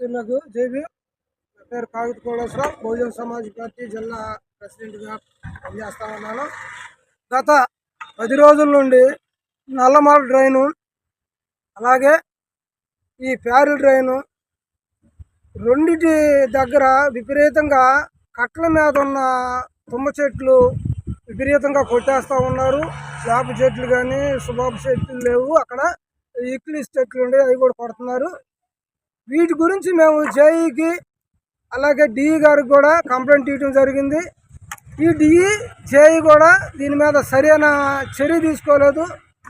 మిత్రులకు జేబీ నా పేరు కాగిత కోడేశ్వరరావు. బహుజన సమాజ్ పార్టీ జిల్లా ప్రెసిడెంట్గా పనిచేస్తా ఉన్నాను. గత పది రోజుల నుండి నల్లమల డ్రైను అలాగే ఈ ప్యారు డ్రైను రెండింటి దగ్గర విపరీతంగా కట్టల మీద ఉన్న తుమ్మ చెట్లు విపరీతంగా కొట్టేస్తూ ఉన్నారు. స్లాబ్ చెట్లు కానీ సుబాబు చెట్లు లేవు. అక్కడ ఈక్లీస్ చెట్లు ఉండే అవి కూడా కొడుతున్నారు. వీటి గురించి మేము జేఈకి అలాగే డిఈ గారికి కూడా కంప్లైంట్ ఇవ్వడం జరిగింది. ఈ డిఈ జేఈ కూడా దీని మీద సరైన చర్య తీసుకోలేదు.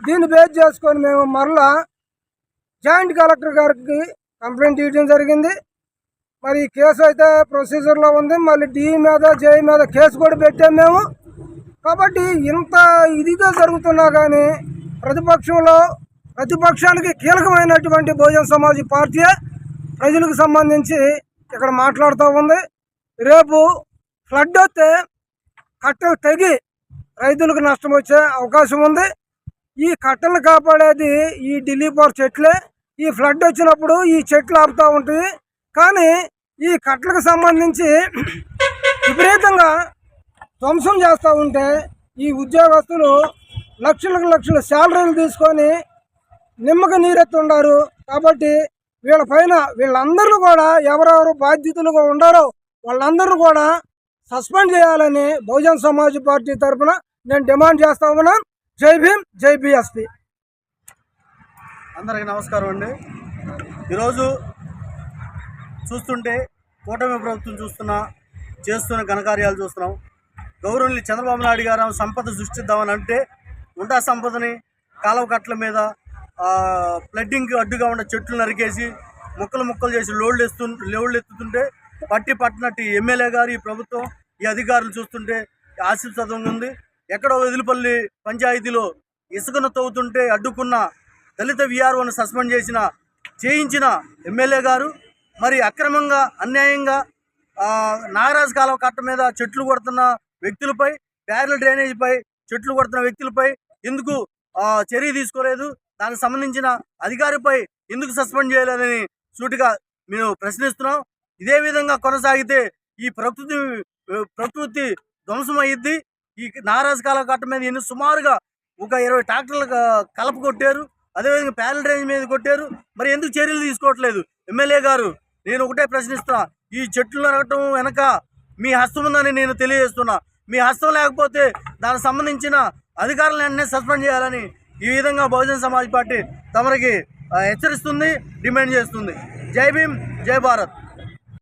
దీన్ని బేస్ చేసుకొని మేము మరలా జాయింట్ కలెక్టర్ గారికి కంప్లైంట్ ఇవ్వడం జరిగింది. మరి ఈ కేసు అయితే ప్రొసీజర్లో ఉంది. మళ్ళీ డిఈ మీద జేఈ మీద కేసు కూడా పెట్టాము మేము. కాబట్టి ఇంత ఇదిగా జరుగుతున్నా కానీ ప్రతిపక్షంలో ప్రతిపక్షానికి కీలకమైనటువంటి బహుజన సమాజ్ పార్టీ ప్రజలకు సంబంధించి ఇక్కడ మాట్లాడుతూ ఉంది. రేపు ఫ్లడ్ వస్తే కట్టెలు తెగి రైతులకు నష్టం వచ్చే అవకాశం ఉంది. ఈ కట్టెలు కాపాడేది ఈ ఢిల్లీ పోర్ చెట్లే. ఈ ఫ్లడ్ వచ్చినప్పుడు ఈ చెట్లు ఆపుతూ ఉంటుంది కానీ ఈ కట్టలకు సంబంధించి విపరీతంగా ధ్వంసం చేస్తూ ఉంటే ఈ ఉద్యోగస్తులు లక్షలకు లక్షల శాలరీలు తీసుకొని నిమ్మక నీరెత్తుండారు కాబట్టి వీళ్ళ పైన వీళ్ళందరూ కూడా ఎవరెవరు బాధ్యతలుగా ఉండారో వాళ్ళందరూ కూడా సస్పెండ్ చేయాలని బహుజన్ సమాజ్ పార్టీ తరఫున నేను డిమాండ్ చేస్తా ఉన్నాను. జై భీమ్ జై బిఎస్పి. అందరికీ నమస్కారం అండి. ఈరోజు చూస్తుంటే కూటమి ప్రభుత్వం చూస్తున్న చేస్తున్న ఘనకార్యాలు చూస్తున్నాం. గౌరవుని చంద్రబాబు నాయుడు గారు సంపద సృష్టిద్దామని అంటే ఉంటా సంపదని కాలువ కట్టల మీద ఫ్లడ్డింగ్కి అడ్డుగా ఉన్న చెట్లు నరికేసి ముక్కలు ముక్కలు చేసి లోడ్లు ఎత్తు లోడ్లు ఎత్తుతుంటే పట్టి పట్టినట్టు ఈ ఎమ్మెల్యే గారు ఈ ప్రభుత్వం ఈ అధికారులు చూస్తుంటే ఆశించదంగా ఉంది. ఎక్కడో వెదిలిపల్లి పంచాయతీలో ఇసుకను తవ్వుతుంటే అడ్డుకున్న దళిత విఆర్ఓను సస్పెండ్ చేసిన చేయించిన ఎమ్మెల్యే గారు మరి అక్రమంగా అన్యాయంగా నాగరాజు కాలువ కట్ట మీద చెట్లు కొడుతున్న వ్యక్తులపై ప్యారల డ్రైనేజీపై చెట్లు కొడుతున్న వ్యక్తులపై ఎందుకు చర్య తీసుకోలేదు? దానికి సంబంధించిన అధికారిపై ఎందుకు సస్పెండ్ చేయలేదని సూటిగా మేము ప్రశ్నిస్తున్నాం. ఇదే విధంగా కొనసాగితే ఈ ప్రకృతి ప్రకృతి ధ్వంసమయ్యిద్ది. ఈ నారాజు కాలువ కట్ట మీద ఎన్ని సుమారుగా ఒక ఇరవై ట్రాక్టర్లు కలప కొట్టారు. అదేవిధంగా ప్యారల్ రేంజ్ మీద కొట్టారు. మరి ఎందుకు చర్యలు తీసుకోవట్లేదు? ఎమ్మెల్యే గారు నేను ఒకటే ప్రశ్నిస్తున్నా. ఈ చెట్లు నరగటం వెనక మీ హస్తం ఉందని నేను తెలియజేస్తున్నా. మీ హస్తం లేకపోతే దానికి సంబంధించిన అధికారులను వెంటనే సస్పెండ్ చేయాలని ఈ విధంగా బహుజన సమాజ్ పార్టీ తమరికి హెచ్చరిస్తుంది డిమాండ్ చేస్తుంది. జై భీమ్ జై భారత్.